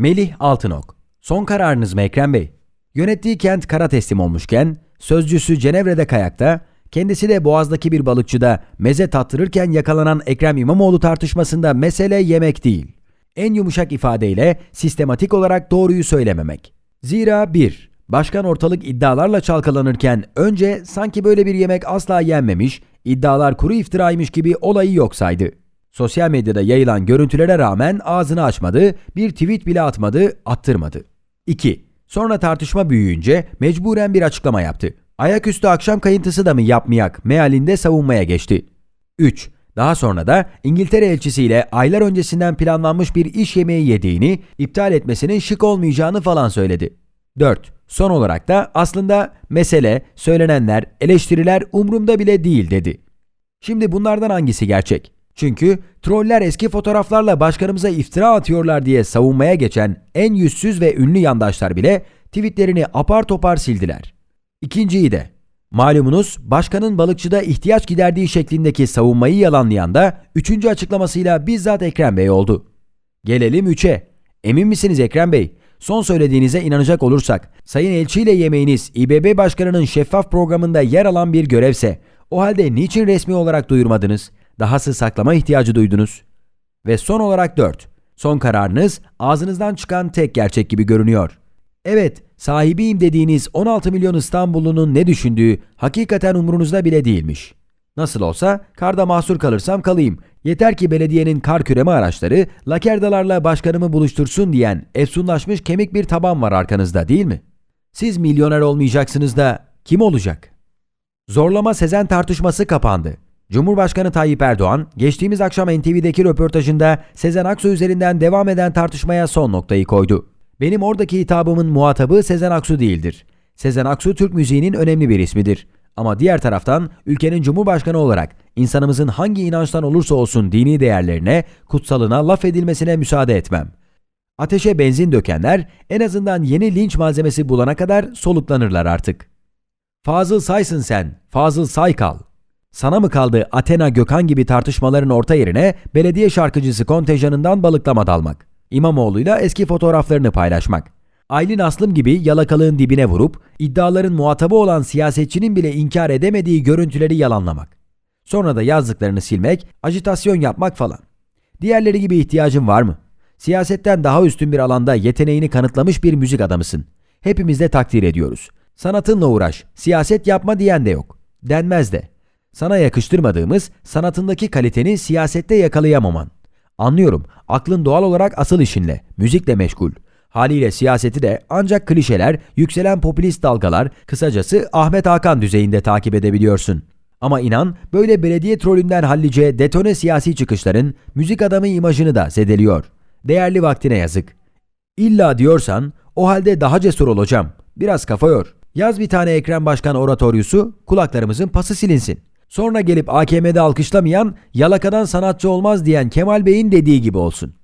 Melih Altınok. Son kararınız mı Ekrem Bey? Yönettiği kent kara teslim olmuşken, sözcüsü Cenevre'de kayakta, kendisi de Boğaz'daki bir balıkçıda meze tattırırken yakalanan Ekrem İmamoğlu tartışmasında mesele yemek değil. En yumuşak ifadeyle sistematik olarak doğruyu söylememek. Zira 1. Başkan ortalık iddialarla çalkalanırken önce sanki böyle bir yemek asla yenmemiş, iddialar kuru iftiraymış gibi olayı yok saydı. Sosyal medyada yayılan görüntülere rağmen ağzını açmadı, bir tweet bile atmadı, attırmadı. 2. Sonra tartışma büyüyünce mecburen bir açıklama yaptı. Ayaküstü akşam kayıntısı da mı yapmayak mealinde savunmaya geçti. 3. Daha sonra da İngiltere elçisiyle aylar öncesinden planlanmış bir iş yemeği yediğini, iptal etmesinin şık olmayacağını falan söyledi. 4. Son olarak da aslında mesele, söylenenler, eleştiriler umrumda bile değil dedi. Şimdi bunlardan hangisi gerçek? Çünkü troller eski fotoğraflarla başkanımıza iftira atıyorlar diye savunmaya geçen en yüzsüz ve ünlü yandaşlar bile tweetlerini apar topar sildiler. İkinciyi de. Malumunuz başkanın balıkçıda ihtiyaç giderdiği şeklindeki savunmayı yalanlayan da üçüncü açıklamasıyla bizzat Ekrem Bey oldu. Gelelim 3'e. Emin misiniz Ekrem Bey? Son söylediğinize inanacak olursak, Sayın Elçi ile yemeğiniz İBB Başkanı'nın şeffaf programında yer alan bir görevse, o halde niçin resmi olarak duyurmadınız? Dahası saklama ihtiyacı duydunuz. Ve son olarak 4. Son kararınız ağzınızdan çıkan tek gerçek gibi görünüyor. Evet, sahibiyim dediğiniz 16 milyon İstanbullunun ne düşündüğü hakikaten umurunuzda bile değilmiş. Nasıl olsa karda mahsur kalırsam kalayım. Yeter ki belediyenin kar küreme araçları lakerdalarla başkanımı buluştursun diyen efsunlaşmış kemik bir taban var arkanızda değil mi? Siz milyoner olmayacaksınız da kim olacak? Zorlama Sezen tartışması kapandı. Cumhurbaşkanı Tayyip Erdoğan, geçtiğimiz akşam NTV'deki röportajında Sezen Aksu üzerinden devam eden tartışmaya son noktayı koydu. Benim oradaki hitabımın muhatabı Sezen Aksu değildir. Sezen Aksu Türk müziğinin önemli bir ismidir. Ama diğer taraftan ülkenin cumhurbaşkanı olarak insanımızın hangi inançtan olursa olsun dini değerlerine, kutsalına laf edilmesine müsaade etmem. Ateşe benzin dökenler en azından yeni linç malzemesi bulana kadar soluklanırlar artık. Fazıl saysın sen, Fazıl say kal. Sana mı kaldı Athena Gökhan gibi tartışmaların orta yerine belediye şarkıcısı kontenjanından balıklama dalmak? İmamoğlu'yla eski fotoğraflarını paylaşmak. Aylin Aslım gibi yalakalığın dibine vurup iddiaların muhatabı olan siyasetçinin bile inkar edemediği görüntüleri yalanlamak. Sonra da yazdıklarını silmek, ajitasyon yapmak falan. Diğerleri gibi ihtiyacın var mı? Siyasetten daha üstün bir alanda yeteneğini kanıtlamış bir müzik adamısın. Hepimiz de takdir ediyoruz. Sanatınla uğraş, siyaset yapma diyen de yok. Denmez de. Sana yakıştırmadığımız sanatındaki kaliteni siyasette yakalayamaman. Anlıyorum, aklın doğal olarak asıl işinle, müzikle meşgul. Haliyle siyaseti de ancak klişeler, yükselen popülist dalgalar, kısacası Ahmet Hakan düzeyinde takip edebiliyorsun. Ama inan böyle belediye trolünden hallice detone siyasi çıkışların müzik adamı imajını da zedeliyor. Değerli vaktine yazık. İlla diyorsan o halde daha cesur olacağım. Biraz kafa yor. Yaz bir tane Ekrem Başkan oratoryosu, kulaklarımızın pası silinsin. Sonra gelip AKM'de alkışlamayan, yalakadan sanatçı olmaz diyen Kemal Bey'in dediği gibi olsun.